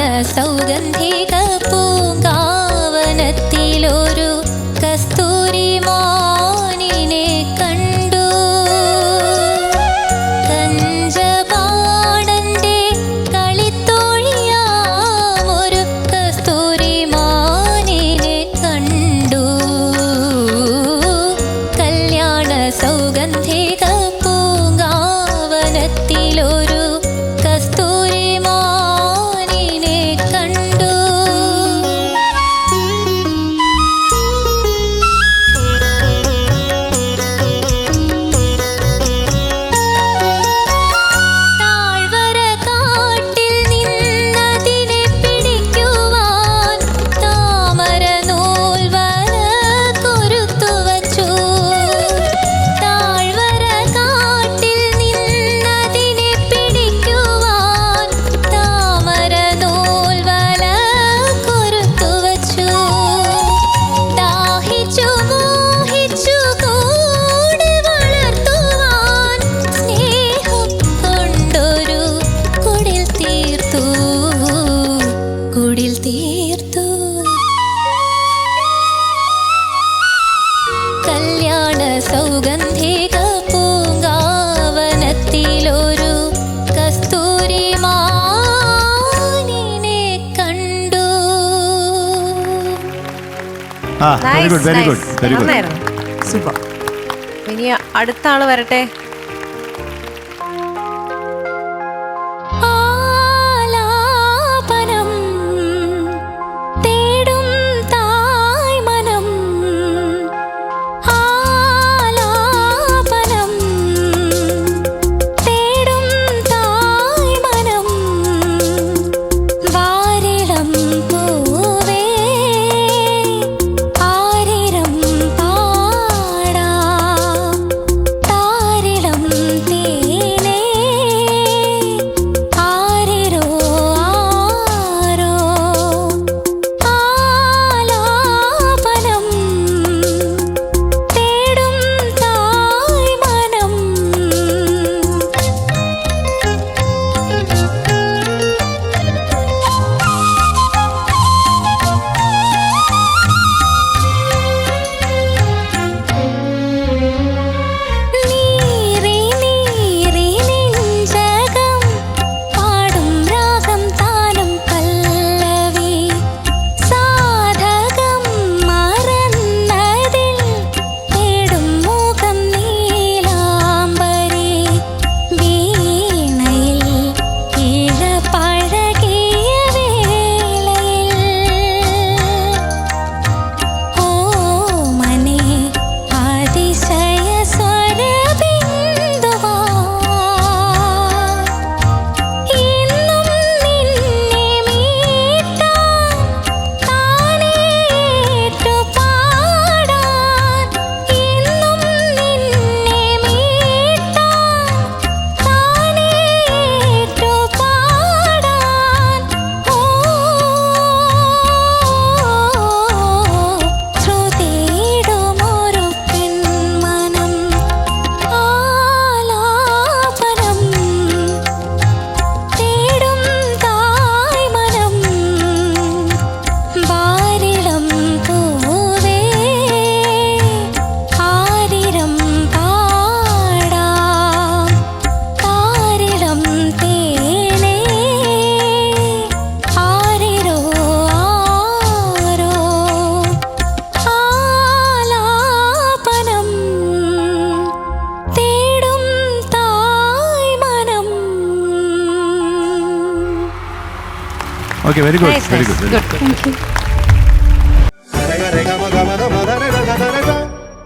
सौगन्धे कपू very good very good very good super ഇനി അടുത്ത ആൾ വരട്ടെ. Okay, very good. Nice, very nice. good. Very good. Thank you.